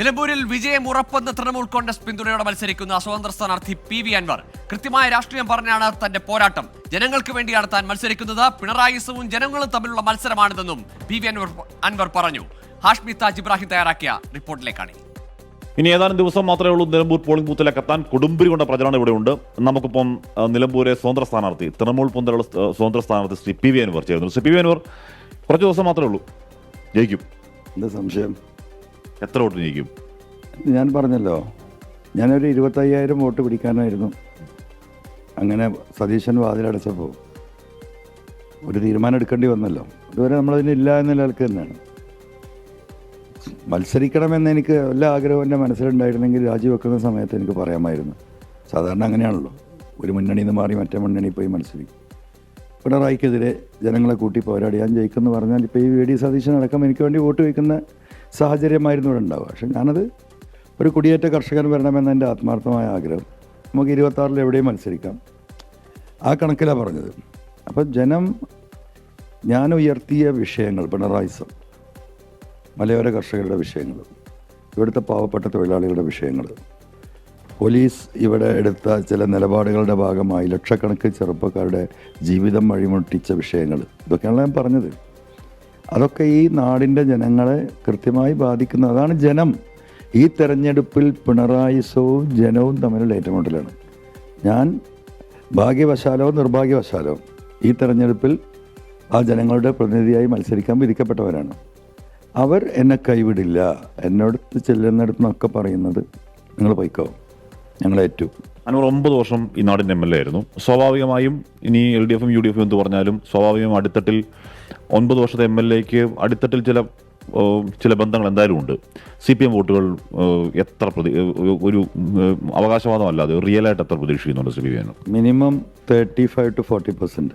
നിലമ്പൂരിൽ വിജയം ഉറപ്പെന്ന് തൃണമൂൽ കോൺഗ്രസ് പിന്തുണയോടെ മത്സരിക്കുന്ന സ്വതന്ത്ര സ്ഥാനാർത്ഥി പി വി അൻവർ. കൃത്യമായ രാഷ്ട്രീയം പറഞ്ഞാണ് തന്റെ പോരാട്ടം. ജനങ്ങൾക്ക് വേണ്ടിയാണ് താൻ മത്സരിക്കുന്നത്. പിണറായിസവും ജനങ്ങളും തമ്മിലുള്ള മത്സരമാണിതെന്നും പി വി അൻവർ അൻവർ പറഞ്ഞു. ഹാഷ്മി താജ് ഇബ്രാഹിം തയ്യാറാക്കിയ റിപ്പോർട്ടിലേക്കാണ്. ഇനി ഏതാനും ദിവസം മാത്രമേ ഉള്ളൂ നിലമ്പൂർ പോളിംഗ് ബൂത്തിലേക്ക് എത്താൻ. കൊടുമ്പിരി കൊണ്ട പ്രചരണം ഇവിടെയുണ്ട് നമുക്കിപ്പം നിലമ്പൂരെ സ്വതന്ത്ര സ്ഥാനാർത്ഥി തൃണമൂൽ പൊന്തലുള്ള സ്വതന്ത്ര സ്ഥാനാർത്ഥി ശ്രീ പി വി അൻവർ ചേരുന്നു. ശ്രീ പി വി അൻവർ കുറച്ച് ദിവസം മാത്രമേ ഉള്ളൂ. ജയിക്കും. എന്താ സംശയം? എത്ര വോട്ട് ജയിക്കും? ഞാൻ പറഞ്ഞല്ലോ. ഞാനൊരു ഇരുപത്തയ്യായിരം വോട്ട് പിടിക്കാനായിരുന്നു. അങ്ങനെ സതീശൻ വാതിലടച്ചപ്പോൾ ഒരു തീരുമാനം എടുക്കേണ്ടി വന്നല്ലോ. ഇതുവരെ നമ്മളതിനില്ല എന്ന നിലയ്ക്ക് തന്നെയാണ്. മത്സരിക്കണമെന്ന് എനിക്ക് എല്ലാ ആഗ്രഹവും എന്റെ മനസ്സിലുണ്ടായിരുന്നെങ്കിൽ രാജിവെക്കുന്ന സമയത്ത് എനിക്ക് പറയാമായിരുന്നു. സാധാരണ അങ്ങനെയാണല്ലോ. ഒരു മുന്നണിയിൽ നിന്ന് മാറി മറ്റേ മുന്നണി പോയി മത്സരിക്കും. പിണറായിക്കെതിരെ ജനങ്ങളെ കൂട്ടി പോരാടി. ഞാൻ ജയിക്കുമെന്ന് പറഞ്ഞാൽ ഇപ്പോൾ ഈ വി ഡി സതീശൻ അടക്കം എനിക്ക് വേണ്ടി വോട്ട് വയ്ക്കുന്ന സാഹചര്യമായിരുന്നു ഇവിടെ ഉണ്ടാവുക. പക്ഷെ ഞാനത് ഒരു കുടിയേറ്റ കർഷകൻ വരണമെന്ന എന്റെ ആത്മാർത്ഥമായ ആഗ്രഹം. നമുക്ക് ഇരുപത്താറിൽ എവിടെയും മത്സരിക്കാം. ആ കണക്കിലാണ് പറഞ്ഞത്. അപ്പം ജനം ഞാൻ ഉയർത്തിയ വിഷയങ്ങൾ പിണറായിസം മലയോര കർഷകരുടെ വിഷയങ്ങൾ ഇവിടുത്തെ പാവപ്പെട്ട തൊഴിലാളികളുടെ വിഷയങ്ങൾ പോലീസ് ഇവിടെ എടുത്ത ചില നിലപാടുകളുടെ ഭാഗമായി ലക്ഷക്കണക്കിന് ചെറുപ്പക്കാരുടെ ജീവിതം വഴിമുട്ടിച്ച വിഷയങ്ങൾ ഇതൊക്കെയാണ് ഞാൻ പറഞ്ഞത്. അതൊക്കെ ഈ നാടിന്റെ ജനങ്ങളെ കൃത്യമായി ബാധിക്കുന്ന അതാണ് ജനം. ഈ തെരഞ്ഞെടുപ്പിൽ പിണറായിസവും ജനവും തമ്മിലുള്ള ഏറ്റുമുട്ടലാണ്. ഞാൻ ഭാഗ്യവശാലോ നിർഭാഗ്യവശാലോ ഈ തെരഞ്ഞെടുപ്പിൽ ആ ജനങ്ങളുടെ പ്രതിനിധിയായി മത്സരിക്കാൻ വിധിക്കപ്പെട്ടവരാണ്. അവർ എന്നെ കൈവിടില്ല. എന്നോടത്ത് ചെല്ലുന്നിടത്തുനിന്നൊക്കെ പറയുന്നത്. നിങ്ങൾ പൊയ്ക്കോ. ഞങ്ങളേറ്റു. അൻവർ ഒമ്പത് വർഷം ഈ നാടിന്റെ എം എൽ എ ആയിരുന്നു. സ്വാഭാവികമായും ഇനി എൽ ഡി എഫും യു ഡി എഫും എന്ന് പറഞ്ഞാലും സ്വാഭാവികമായും അടിത്തട്ടിൽ ഒൻപത് വർഷത്തെ എം എൽ എക്ക് അടിത്തട്ടിൽ ചില ചില ബന്ധങ്ങൾ എന്തായാലും ഉണ്ട്. സി പി എം വോട്ടുകൾ എത്ര പ്രതി ഒരു- അവകാശവാദമല്ല അത് റിയൽ ആയിട്ട് എത്ര പ്രതീക്ഷിക്കുന്നുണ്ട് Shri P V minimum thirty five to forty percent.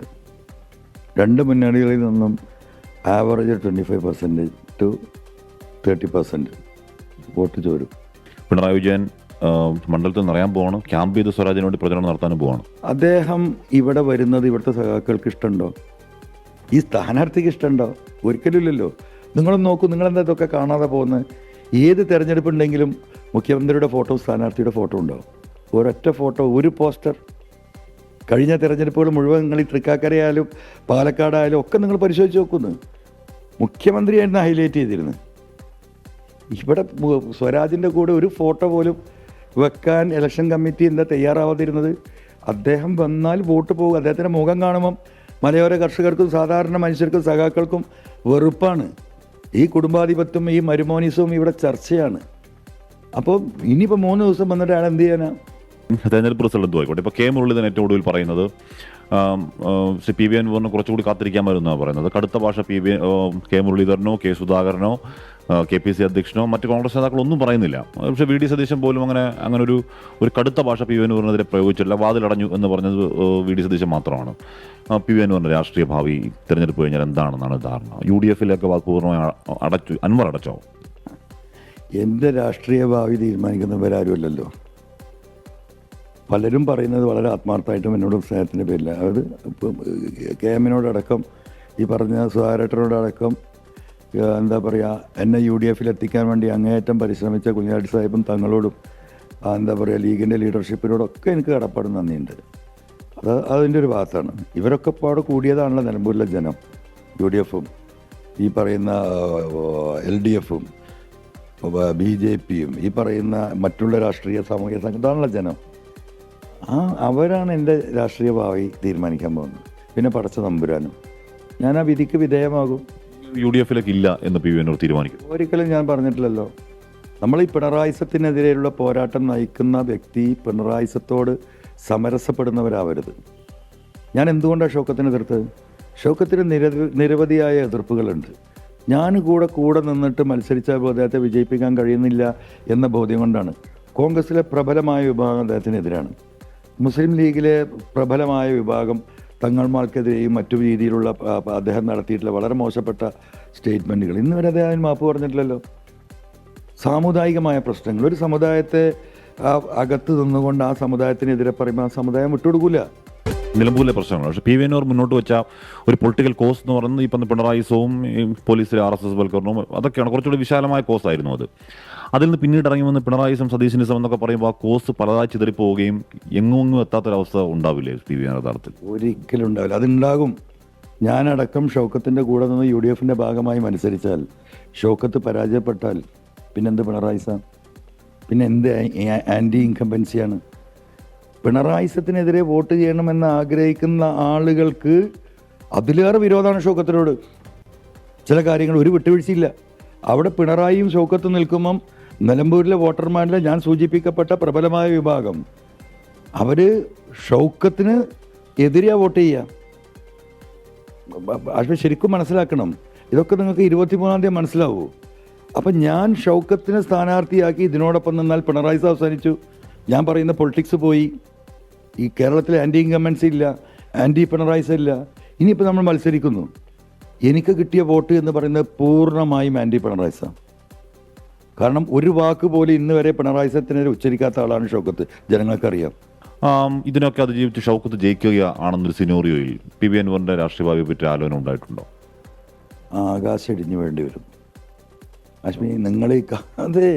രണ്ട് മുന്നണികളിൽ നിന്നും average twenty five percentage to thirty percent vote ചോരും. Pinarayi Vijayan മണ്ഡലത്തിൽ നിറയാൻ പോവാണ്. ക്യാമ്പ് ചെയ്ത് സ്വരാജിന് വേണ്ടി പ്രചരണം നടത്താനും പോവാണ്. അദ്ദേഹം ഇവിടെ വരുന്നത് ഇവിടുത്തെ സഖാക്കൾക്ക് ഇഷ്ടമുണ്ടോ? ഈ സ്ഥാനാർത്ഥിക്ക് ഇഷ്ടമുണ്ടോ? ഒരിക്കലുമില്ലല്ലോ നിങ്ങളും നോക്കൂ നിങ്ങളെന്താ ഇതൊക്കെ കാണാതെ പോകുന്നത്? ഏത് തിരഞ്ഞെടുപ്പുണ്ടെങ്കിലും മുഖ്യമന്ത്രിയുടെ ഫോട്ടോ സ്ഥാനാർത്ഥിയുടെ ഫോട്ടോ ഉണ്ടോ? ഒരൊറ്റ ഫോട്ടോ ഒരു പോസ്റ്റർ. കഴിഞ്ഞ തിരഞ്ഞെടുപ്പുകൾ മുഴുവൻ നിങ്ങൾ ഈ തൃക്കാക്കരയായാലും പാലക്കാടായാലും ഒക്കെ നിങ്ങൾ പരിശോധിച്ച് നോക്കുന്നു. മുഖ്യമന്ത്രിയായിരുന്നു ഹൈലൈറ്റ് ചെയ്തിരുന്നത്. ഇവിടെ സ്വരാജിന്റെ കൂടെ ഒരു ഫോട്ടോ പോലും വെക്കാൻ ഇലക്ഷൻ കമ്മിറ്റി എന്താ തയ്യാറാവാതിരുന്നത്. അദ്ദേഹം വന്നാൽ വോട്ട് പോകും. അദ്ദേഹത്തിന്റെ മുഖം കാണുമ്പം മലയോര കർഷകർക്കും സാധാരണ മനുഷ്യർക്കും സഖാക്കൾക്കും വെറുപ്പാണ്. ഈ കുടുംബാധിപത്യം ഈ മരുമോനിസവും ഇവിടെ ചർച്ചയാണ്. അപ്പോൾ ഇനിയിപ്പോൾ മൂന്ന് ദിവസം വന്നിട്ട് അയാൾ എന്ത് ചെയ്യാനാണ് തെരഞ്ഞെടുപ്പ് റിസൾട്ട് എന്തോ ആയിക്കോട്ടെ. ഇപ്പോൾ കെ മുരളീധരൻ ഏറ്റവും ഒടുവിൽ പറയുന്നത് പി വി അൻവറിന് കുറച്ചുകൂടി കാത്തിരിക്കാമായിരുന്നാണ് പറയുന്നത്. കടുത്ത ഭാഷ പി ബി കെ മുരളീധരനോ കെ സുധാകരനോ കെ പി സി അധ്യക്ഷനോ മറ്റ് കോൺഗ്രസ് നേതാക്കളൊന്നും പറയുന്നില്ല. പക്ഷേ വി ഡി സതീശൻ പോലും അങ്ങനെ അങ്ങനെ ഒരു ഒരു കടുത്ത ഭാഷ പി വി അൻവറിനെതിരെ പ്രയോഗിച്ചില്ല വാതിലടഞ്ഞു എന്ന് പറഞ്ഞത് വി ഡി സതീശൻ മാത്രമാണ്. പി വി അൻവറിന്റെ രാഷ്ട്രീയ ഭാവി തിരഞ്ഞെടുപ്പ് കഴിഞ്ഞാൽ എന്താണെന്നാണ് ധാരണ? യു ഡി എഫിലൊക്കെ പൂർണമായി അടച്ചു അൻവർ അടച്ചോ? എന്റെ രാഷ്ട്രീയ ഭാവി തീരുമാനിക്കുന്നവരാരുമല്ലല്ലോ പലരും പറയുന്നത് വളരെ ആത്മാർത്ഥമായിട്ടും എന്നോട് സ്നേഹത്തിന്റെ പേരില്ല അതായത് ഇപ്പം കെ എമ്മിനോടടക്കം ഈ പറഞ്ഞ സുധാരേട്ടനോടടക്കം ഏഹ്, എന്താ പറയുക എന്നെ യു ഡി എഫിൽ എത്തിക്കാൻ വേണ്ടി അങ്ങേയറ്റം പരിശ്രമിച്ച കുഞ്ഞാട്ടി സാഹിബും തങ്ങളോടും എന്താ പറയുക ലീഗിന്റെ ലീഡർഷിപ്പിനോടൊക്കെ എനിക്ക് കടപ്പാട് നന്ദിയുണ്ട്. അത് അതിന്റെ ഒരു ഭാഗത്താണ്. ഇവരൊക്കെ ഇപ്പോൾ അവിടെ കൂടിയതാണല്ലോ നിലമ്പൂരിലെ ജനം. യു ഡി എഫും ഈ പറയുന്ന എൽ ഡി എഫും ബി ജെ പിയും ഈ പറയുന്ന മറ്റുള്ള രാഷ്ട്രീയ സാമൂഹിക സംഘടനയുള്ള ജനം. ആ അവരാണ് എന്റെ രാഷ്ട്രീയ ഭാവി തീരുമാനിക്കാൻ പോകുന്നത്. പിന്നെ പടച്ച തമ്പുരാനും. ഞാൻ ആ വിധിക്ക് വിധേയമാകും. യു ഡി എഫിലേക്ക് ഇല്ല എന്ന് പി എന്നോട് തീരുമാനിക്കും ഒരിക്കലും ഞാൻ പറഞ്ഞിട്ടില്ലല്ലോ. നമ്മൾ ഈ പിണറായിസത്തിനെതിരെയുള്ള പോരാട്ടം നയിക്കുന്ന വ്യക്തി പിണറായിസത്തോട് സമരസപ്പെടുന്നവരാവരുത്. ഞാൻ എന്തുകൊണ്ടാണ് ഷോക്കത്തിന് എതിർത്തത്? ഷൗക്കത്തിന് നിരവധി നിരവധിയായ എതിർപ്പുകളുണ്ട്. ഞാൻ കൂടെ കൂടെ നിന്നിട്ട് മത്സരിച്ച അദ്ദേഹത്തെ വിജയിപ്പിക്കാൻ കഴിയുന്നില്ല എന്ന ബോധ്യം കൊണ്ടാണ്. കോൺഗ്രസിലെ പ്രബലമായ വിഭാഗം അദ്ദേഹത്തിനെതിരാണ്. മുസ്ലിം ലീഗിലെ പ്രബലമായ വിഭാഗം തങ്ങൾമാർക്കെതിരെയും മറ്റു രീതിയിലുള്ള അദ്ദേഹം നടത്തിയിട്ടുള്ള വളരെ മോശപ്പെട്ട സ്റ്റേറ്റ്മെന്റുകൾ ഇന്ന് വരെ അദ്ദേഹം മാപ്പ് പറഞ്ഞിട്ടില്ലല്ലോ. സാമുദായികമായ പ്രശ്നങ്ങൾ. ഒരു സമുദായത്തെ അകത്ത് നിന്നുകൊണ്ട് ആ സമുദായത്തിനെതിരെ പറയുമ്പോൾ ആ സമുദായം വിട്ടുകൊടുക്കില്ല നിലമ്പൂരിലെ പ്രശ്നങ്ങൾ പക്ഷേ പി വി അൻവർ മുന്നോട്ട് വെച്ച ഒരു പൊളിറ്റിക്കൽ കോസ് എന്ന് പറയുന്നത് ഇപ്പം പിണറായി സോവും പോലീസിലെ ആർ എസ് എസ് വൽക്കരണവും അതൊക്കെയാണ്. കുറച്ചുകൂടി വിശാലമായ കോസ് ആയിരുന്നു അത്. അതിൽ നിന്ന് പിന്നീട് ഇറങ്ങി വന്ന് പിണറായി പിണറായിസം സം എന്നൊക്കെ പറയുമ്പോൾ ആ കോസ് പലതായി ചിതറിപ്പോവുകയും എങ്ങും എത്താത്തൊരവസ്ഥ ഉണ്ടാവില്ലേ പി വി യഥാർത്ഥത്തിൽ? ഒരിക്കലും ഉണ്ടാവില്ല. അതുണ്ടാകും. ഞാനടക്കം ഷൗക്കത്തിന്റെ കൂടെ നിന്ന് യു ഡി എഫിന്റെ ഭാഗമായി മത്സരിച്ചാൽ ഷോക്കത്ത് പരാജയപ്പെട്ടാൽ പിന്നെന്ത് പിണറായി സാം പിന്നെ എന്ത് ആന്റി ഇൻകമ്പൻസിയാണ് പിണറായിസത്തിനെതിരെ വോട്ട് ചെയ്യണമെന്ന് ആഗ്രഹിക്കുന്ന ആളുകൾക്ക് അതിലേറെ വിരോധമാണ് ഷൗക്കത്തിനോട് ചില കാര്യങ്ങൾ ഒരു വിട്ടുവീഴ്ചയില്ല. അവിടെ പിണറായിയും ഷൗക്കത്തും നിൽക്കുമ്പം നിലമ്പൂരിലെ വോട്ടർമാരിലെ ഞാൻ സൂചിപ്പിക്കപ്പെട്ട പ്രബലമായ വിഭാഗം അവർ ഷൗക്കത്തിന് എതിരെയാണ് വോട്ട് ചെയ്യുക ശരിക്കും മനസ്സിലാക്കണം. ഇതൊക്കെ നിങ്ങൾക്ക് ഇരുപത്തിമൂന്നാം തീയതി മനസ്സിലാവൂ. അപ്പം ഞാൻ ഷൗക്കത്തിനെ സ്ഥാനാർത്ഥിയാക്കി ഇതിനോടൊപ്പം നിന്നാൽ പിണറായി അവസാനിച്ചു. ഞാൻ പറയുന്ന പൊളിറ്റിക്സ് പോയി. ഈ കേരളത്തിൽ ആന്റി ഇൻകമൻസ് ഇല്ല ആന്റി പിണറായിസ് ഇല്ല. ഇനിയിപ്പോൾ നമ്മൾ മത്സരിക്കുന്നു. എനിക്ക് കിട്ടിയ വോട്ട് എന്ന് പറയുന്നത് പൂർണമായും ആന്റി പിണറായിസാണ് കാരണം ഒരു വാക്ക് പോലും ഇന്ന് വരെ പിണറായിസത്തിനെതിരെ ഉച്ചരിക്കാത്ത ആളാണ് ഷൗക്കത്ത്. ജനങ്ങൾക്കറിയാം. ഇതിനൊക്കെ അതിജീവിച്ച് ഷൗക്കത്ത് ജയിക്കുക ആണെന്നൊരു സിനോറിയോയിൽ പി വി അൻവറിന്റെ രാഷ്ട്രീയ ഭാവിയെ പറ്റി ആലോചന ഉണ്ടായിട്ടുണ്ടോ? ആകാശം ഇടിഞ്ഞു വേണ്ടി വരും. അശ്മി നിങ്ങളെ അതെ.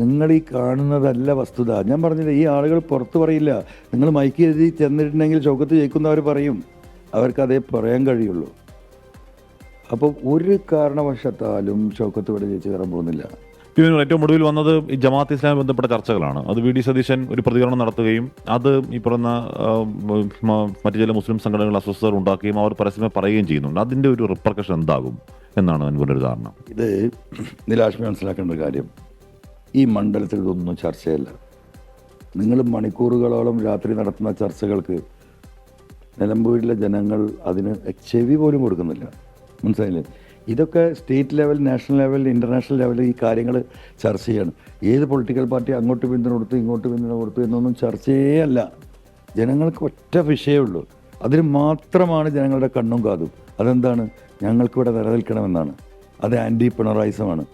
നിങ്ങൾ ഈ കാണുന്നതല്ല വസ്തുത. ഞാൻ പറഞ്ഞില്ല ഈ ആളുകൾ പുറത്ത് പറയില്ല. നിങ്ങൾ മൈക്ക് എഴുതി ചെന്നിട്ടുണ്ടെങ്കിൽ ചൗക്കത്ത് ജയിക്കുന്നവർ പറയും. അവർക്ക് അതേ പറയാൻ കഴിയുള്ളൂ. അപ്പോൾ ഒരു കാരണവശത്താലും ചോക്കത്ത് ഇവിടെ ജയിച്ച് കയറാൻ പോകുന്നില്ല. അൻവർ ഏറ്റവും ഒടുവിൽ വന്നത് ഈ ജമാഅത്ത് ഇസ്ലാമി ബന്ധപ്പെട്ട ചർച്ചകളാണ്. അത് വി ഡി സതീശൻ ഒരു പ്രതികരണം നടത്തുകയും അത് ഈ പറയുന്ന മറ്റു ചില മുസ്ലിം സംഘടനകൾ അസ്വസ്ഥത ഉണ്ടാക്കുകയും അവർ പരസ്യമായി പറയുകയും ചെയ്യുന്നുണ്ട്. അതിന്റെ ഒരു റിപ്പർക്കഷൻ എന്താകും എന്നാണ് അൻവറിന്റെ ഒരു ധാരണ. ഇത് നിലാഷ്മി മനസ്സിലാക്കേണ്ട ഒരു കാര്യം. ഈ മണ്ഡലത്തിൽ ഇതൊന്നും ചർച്ചയല്ല. നിങ്ങൾ മണിക്കൂറുകളോളം രാത്രി നടത്തുന്ന ചർച്ചകൾക്ക് നിലമ്പൂരിലെ ജനങ്ങൾ അതിന് ചെവി പോലും കൊടുക്കുന്നില്ല. മനസ്സിലായില്ലേ? ഇതൊക്കെ state level national level international ലെവലിൽ ഈ കാര്യങ്ങൾ ചർച്ച ചെയ്യണം. ഏത് പൊളിറ്റിക്കൽ പാർട്ടി അങ്ങോട്ട് പിന്തുണ കൊടുത്തു ഇങ്ങോട്ട് പിന്തുണ കൊടുത്തു എന്നൊന്നും ചർച്ചയേ അല്ല. ജനങ്ങൾക്ക് ഒറ്റ വിഷയമുള്ളൂ അതിന് മാത്രമാണ് ജനങ്ങളുടെ കണ്ണും കാതും. അതെന്താണ്? ഞങ്ങൾക്കിവിടെ നിലനിൽക്കണമെന്നാണ്. അത് ആന്റി പിണറായിസമാണ്.